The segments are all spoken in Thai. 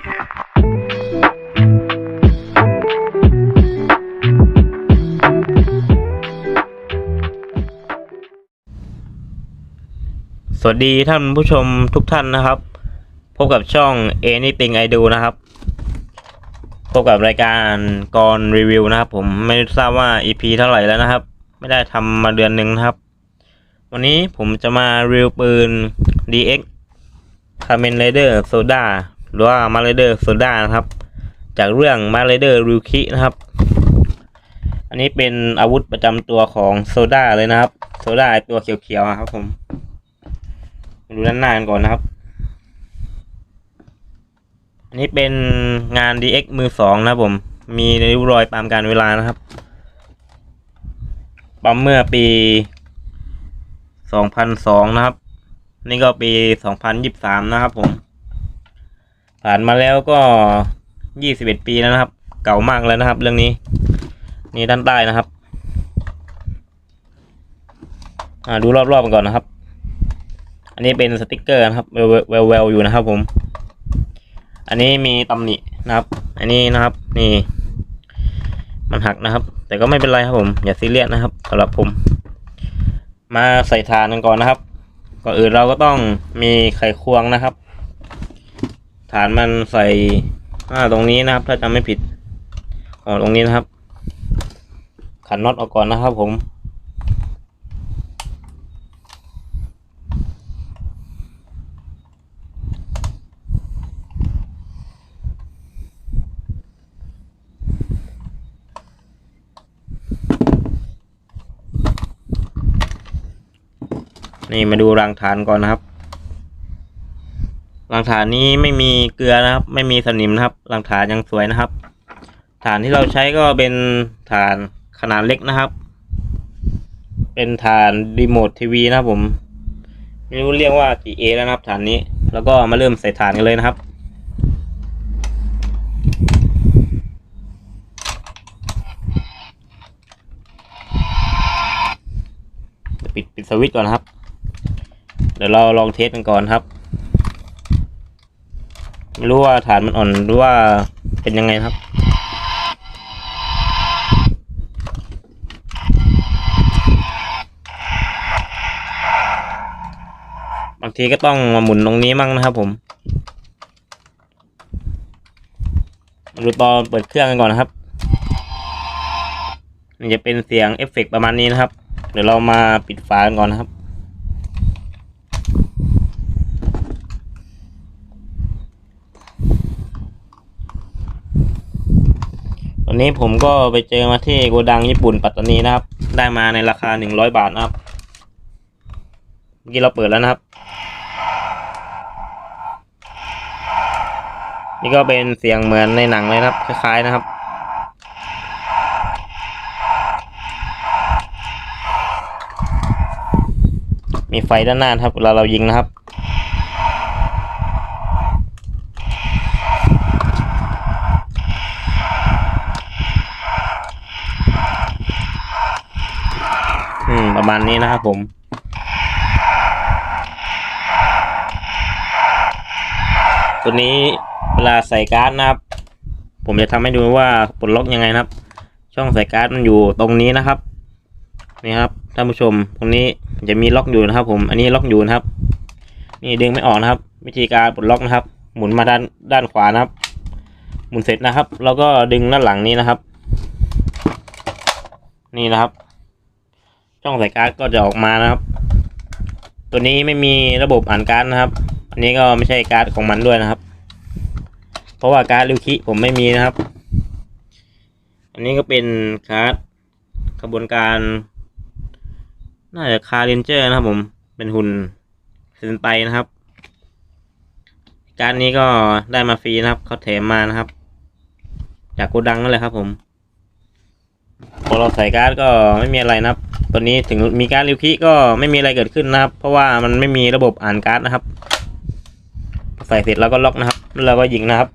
สวัสดีท่านผู้ชมทุกท่านนะครับ พบกับช่อง Anything I Do นะครับ พบกับรายการกรรีวิวนะครับ ผมไม่ทราบว่า EP เท่าไหร่แล้วนะครับ ไม่ได้ทำมาเดือนหนึ่งนะครับ วันนี้ผมจะมารีวิวปืน DX Kamen Rider Soda หรือว่า m a r Rider Soda นะครับ จากเรื่อง m a r Rider Ryuki นะครับ อันนี้เป็นอาวุธประจำตัวของโซดาเลยนะครับ โซดาไอตัวเขียวๆอะครับผมมาดูด้านหน้ากันก่อนนะครับ อันนี้เป็นงาน DX มือสองนะผม มีริ้วรอยตามการเวลานะครับปั๊มเมื่อปี2002นะครับ นี่ก็ปี2023นะครับผม ผ่านมาแล้วก็21ปีแล้วนะครับ เก่ามากแล้วนะครับ เรื่องนี้ นี่ด้านใต้นะครับอ่าดูรอบๆกันก่อนนะครับ อันนี้เป็นสติกเกอร์นะครับแววแววแววอยู่นะครับ ผม อันนี้มีตำหนินะครับ อันนี้นะครับ นี่ มันหักนะครับ แต่ก็ไม่เป็นไรครับผม อย่าซีเรียสนะครับสำหรับผม มาใส่ฐานกันก่อนนะครับก่อนอื่นเราก็ต้องมีไขควงนะครับ ฐานมันใส่อ่าตรงนี้นะครับ ถ้าจำไม่ผิดอ๋อตรงนี้นะครับ ขันน็อตออกก่อนนะครับผม นี่มาดูรางฐานก่อนนะครับ รางฐานนี้ไม่มีเกลือนะครับ ไม่มีสนิมนะครับรางฐานยังสวยนะครับ ฐานที่เราใช้ก็เป็นฐานขนาดเล็กนะครับ เป็นฐานรีโมททีวีนะครับผมไม่รู้เรียกว่ากี่เอแล้วนะครับ ฐานนี้ แล้วก็มาเริ่มใส่ฐานกันเลยนะครับปิดปิดสวิตช์ก่อนนครับ เดี๋ยวเราลองเทสกันก่อนครับ รู้ว่าฐานมันอ่อนหรือว่าเป็นยังไงครับ บางทีก็ต้องมาหมุนตรงนี้มั่งนะครับ ผมดูตอนเปิดเครื่องกันก่อนนะครับมันจะเป็นเสียงเอฟเฟกต์ประมาณนี้นะครับ เดี๋ยวเรามาปิดฝากันก่อนนะครับ นี้ผมก็ไปเจอมาที่โกดังญี่ปุ่นปัตตานีนะครับ ได้มาในราคาหนึ่งร้อยบาทนะครับ เมื่อกี้เราเปิดแล้วนะครับ นี่ก็เป็นเสียงเหมือนในหนังเลยนะครับ คล้ายๆนะครับ มีไฟด้านหน้านครับเวลาเรายิงนะครับ ประมาณนี้นะครับผมตัวนี้เวลาใส่การ์ดนะครับ ผมจะทำให้ดูว่าปลดล็อกยังไงนะครับ ช่องใส่การ์ดมันอยู่ตรงนี้นะครับนี่ครับท่านผู้ชมตรงนี้จะมีล็อกอยู่นะครับ ผมอันนี้ล็อกอยู่นะครับ นี่ดึงไม่ออกนะครับ วิธีการปลดล็อกนะครับ หมุนมาด้านด้านขวานะครับ หมุนเสร็จนะครับ แล้วก็ดึงด้านหลังนี้นะครับ นี่นะครับ ช่องใส่การ์ดก็จะออกมานะครับ ตัวนี้ไม่มีระบบอ่านการ์ดนะครับ อันนี้ก็ไม่ใช่การ์ดของมันด้วยนะครับ เพราะว่าการ์ดลิวคิผมไม่มีนะครับ อันนี้ก็เป็นการ์ดกระบวนการน่าจะคาร์เรนเจอร์นะครับผมเป็นหุ่นเซนไตนะครับ การ์ดนี้ก็ได้มาฟรีนะครับเขาแถมมานะครับ จากโกดังนั่นแหละครับผม พอเราใส่การ์ดก็ไม่มีอะไรนะครับตัวนี้ถึงมีการ์ดริวคิก็ไม่มีอะไรเกิดขึ้นนะครับ เพราะว่ามันไม่มีระบบอ่านการ์ดนะครับ ใส่เสร็จแล้วก็ล็อกนะครับ แล้วก็ยิงนะครับ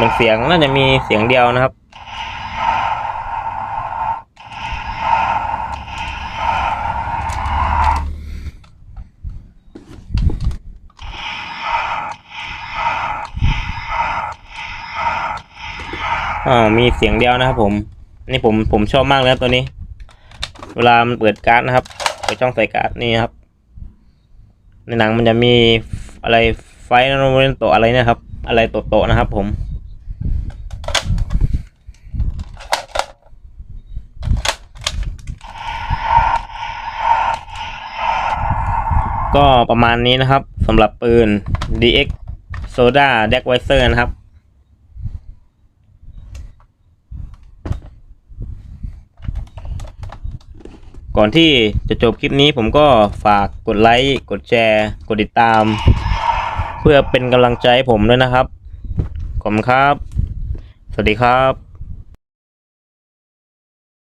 มันเสียงน่าจะมีเสียงเดียวนะครับ อ๋อมีเสียงเดียวนะครับผมนี่ผมผมชอบมากเลยครับตัวนี้ เวลามันเปิดการ์ดนะครับเปิดช่องใส่การ์ดนี่ครับ ในหนังมันจะมีอะไรไฟนโนเรนโตอะไรเนะครับ อะไรโตโตนะครับ ผมก็ประมาณนี้นะครับสำหรับปืน DX Soda d e c k w i s e r นะครับ ก่อนที่จะจบคลิปนี้ผมก็ฝากกดไลค์กดแชร์ กดติดตาม เพื่อเป็นกำลังใจให้ผมด้วยนะครับขอบคุณครับ สวัสดีครับ